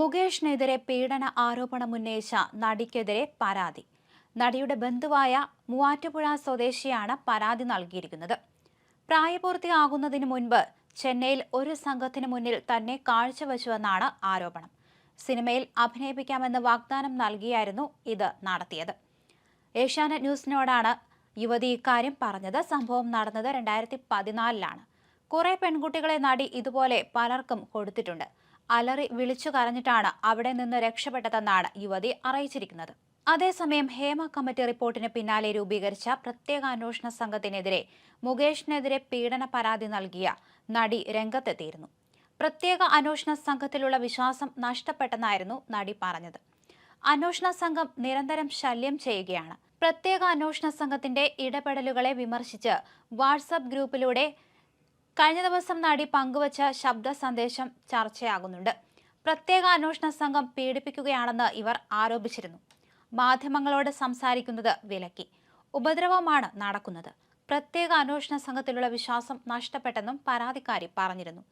മുകേഷിനെതിരെ പീഡന ആരോപണമുന്നയിച്ച നടിക്കെതിരെ പരാതി. നടിയുടെ ബന്ധുവായ മൂവാറ്റുപുഴ സ്വദേശിയാണ് പരാതി നൽകിയിരിക്കുന്നത്. പ്രായപൂർത്തിയാകുന്നതിന് മുൻപ് ചെന്നൈയിൽ ഒരു സംഘത്തിന് മുന്നിൽ തന്നെ കാഴ്ചവെച്ചുവെന്നാണ് ആരോപണം. സിനിമയിൽ അഭിനയിപ്പിക്കാമെന്ന് വാഗ്ദാനം നൽകിയായിരുന്നു ഇത് നടത്തിയത്. ഏഷ്യാനെറ്റ് ന്യൂസിനോടാണ് യുവതി ഇക്കാര്യം പറഞ്ഞത്. സംഭവം നടന്നത് രണ്ടായിരത്തി പതിനാലിലാണ്. കുറെ പെൺകുട്ടികളെ നടി ഇതുപോലെ പലർക്കും കൊടുത്തിട്ടുണ്ട്. അലറി വിളിച്ചു കരഞ്ഞിട്ടാണ് അവിടെ നിന്ന് രക്ഷപ്പെട്ടതെന്നാണ് യുവതി അറിയിച്ചിരിക്കുന്നത്. അതേസമയം ഹേമ കമ്മിറ്റി റിപ്പോർട്ടിന് പിന്നാലെ രൂപീകരിച്ച പ്രത്യേക അന്വേഷണ സംഘത്തിനെതിരെ മുകേഷിനെതിരെ പീഡന പരാതി നൽകിയ നടി രംഗത്തെത്തിയിരുന്നു. പ്രത്യേക അന്വേഷണ സംഘത്തിലുള്ള വിശ്വാസം നഷ്ടപ്പെട്ടെന്നായിരുന്നു നടി പറഞ്ഞത്. അന്വേഷണ സംഘം നിരന്തരം ശല്യം ചെയ്യുകയാണ്. പ്രത്യേക അന്വേഷണ സംഘത്തിന്റെ ഇടപെടലുകളെ വിമർശിച്ച് വാട്സപ്പ് ഗ്രൂപ്പിലൂടെ കഴിഞ്ഞ ദിവസം നടി പങ്കുവച്ച ശബ്ദ സന്ദേശം ചർച്ചയാകുന്നുണ്ട്. പ്രത്യേക അന്വേഷണ സംഘം പീഡിപ്പിക്കുകയാണെന്ന് ഇവർ ആരോപിച്ചിരുന്നു. മാധ്യമങ്ങളോട് സംസാരിക്കുന്നത് വിലക്കി. ഉപദ്രവമാണ് നടക്കുന്നത്. പ്രത്യേക അന്വേഷണ സംഘത്തിലുള്ള വിശ്വാസം നഷ്ടപ്പെട്ടെന്നും പരാതിക്കാരി പറഞ്ഞിരുന്നു.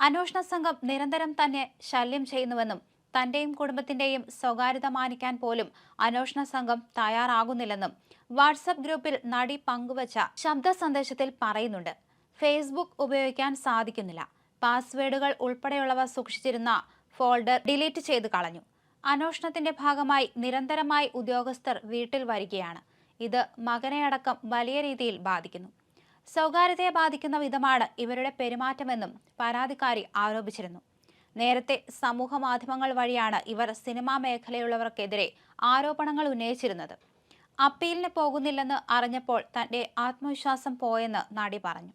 അന്വേഷണ സംഘം നിരന്തരം തന്നെ ശല്യം ചെയ്യുന്നുവെന്നും തന്റെയും കുടുംബത്തിന്റെയും സ്വകാര്യത മാനിക്കാൻ പോലും അന്വേഷണ സംഘം തയ്യാറാകുന്നില്ലെന്നും വാട്സപ്പ് ഗ്രൂപ്പിൽ നടി പങ്കുവച്ച ശബ്ദ സന്ദേശത്തിൽ പറയുന്നുണ്ട്. ഫേസ്ബുക്ക് ഉപയോഗിക്കാൻ സാധിക്കുന്നില്ല. പാസ്വേഡുകൾ ഉൾപ്പെടെയുള്ളവ സൂക്ഷിച്ചിരുന്ന ഫോൾഡർ ഡിലീറ്റ് ചെയ്ത് കളഞ്ഞു. അന്വേഷണത്തിന്റെ ഭാഗമായി നിരന്തരമായി ഉദ്യോഗസ്ഥർ വീട്ടിൽ വരികയാണ്. ഇത് മകനെയടക്കം വലിയ രീതിയിൽ ബാധിക്കുന്നു. സ്വകാര്യതയെ ബാധിക്കുന്ന വിധമാണ് ഇവരുടെ പെരുമാറ്റമെന്നും പരാതിക്കാരി ആരോപിച്ചിരുന്നു. നേരത്തെ സമൂഹ മാധ്യമങ്ങൾ വഴിയാണ് ഇവർ സിനിമാ മേഖലയുള്ളവർക്കെതിരെ ആരോപണങ്ങൾ ഉന്നയിച്ചിരുന്നത്. അപ്പീലിന് പോകുന്നില്ലെന്ന് അറിഞ്ഞപ്പോൾ തന്റെ ആത്മവിശ്വാസം പോയെന്ന് നടി പറഞ്ഞു.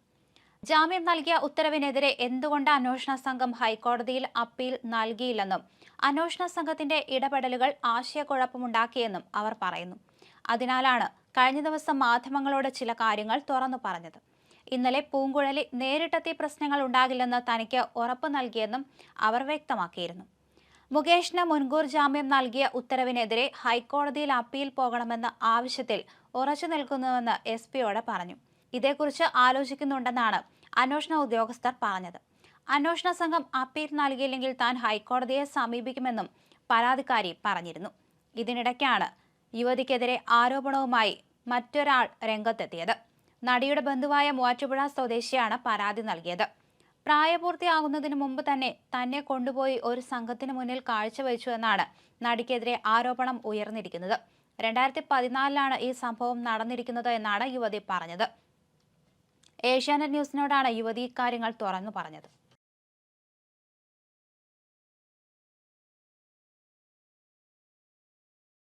ജാമ്യം നൽകിയ ഉത്തരവിനെതിരെ എന്തുകൊണ്ട് അന്വേഷണ സംഘം ഹൈക്കോടതിയിൽ അപ്പീൽ നൽകിയില്ലെന്നും അന്വേഷണ സംഘത്തിന്റെ ഇടപെടലുകൾ ആശയക്കുഴപ്പമുണ്ടാക്കിയെന്നും അവർ പറയുന്നു. അതിനാലാണ് കഴിഞ്ഞ ദിവസം മാധ്യമങ്ങളോട് ചില കാര്യങ്ങൾ തുറന്നു പറഞ്ഞത്. ഇന്നലെ പൂങ്കുഴലി നേരിട്ടെത്തി പ്രശ്നങ്ങൾ ഉണ്ടാകില്ലെന്ന് തനിക്ക് ഉറപ്പ് നൽകിയെന്നും അവർ വ്യക്തമാക്കിയിരുന്നു. മുകേഷിന് മുൻകൂർ ജാമ്യം നൽകിയ ഉത്തരവിനെതിരെ ഹൈക്കോടതിയിൽ അപ്പീൽ പോകണമെന്ന ആവശ്യത്തിൽ ഉറച്ചു നിൽക്കുന്നുവെന്ന് എസ് പിയോട് പറഞ്ഞു. ഇതേക്കുറിച്ച് ആലോചിക്കുന്നുണ്ടെന്നാണ് അന്വേഷണ ഉദ്യോഗസ്ഥർ പറഞ്ഞത്. അന്വേഷണ സംഘം അപ്പീൽ നൽകിയില്ലെങ്കിൽ താൻ ഹൈക്കോടതിയെ സമീപിക്കുമെന്നും പരാതിക്കാരി പറഞ്ഞിരുന്നു. ഇതിനിടയ്ക്കാണ് യുവതിക്കെതിരെ ആരോപണവുമായി മറ്റൊരാൾ രംഗത്തെത്തിയത്. നടിയുടെ ബന്ധുവായ മൂവാറ്റുപുഴ സ്വദേശിയാണ് പരാതി നൽകിയത്. പ്രായപൂർത്തിയാകുന്നതിന് മുമ്പ് തന്നെ തന്നെ കൊണ്ടുപോയി ഒരു സംഘത്തിന് മുന്നിൽ കാഴ്ചവെച്ചു എന്നാണ് നടിക്കെതിരെ ആരോപണം ഉയർന്നിരിക്കുന്നത്. രണ്ടായിരത്തി പതിനാലിലാണ് ഈ സംഭവം നടന്നിരിക്കുന്നത് എന്നാണ് യുവതി പറഞ്ഞത്. ഏഷ്യാനെറ്റ് ന്യൂസിനോടാണ് യുവതി ഇക്കാര്യങ്ങൾ തുറന്നു പറഞ്ഞത്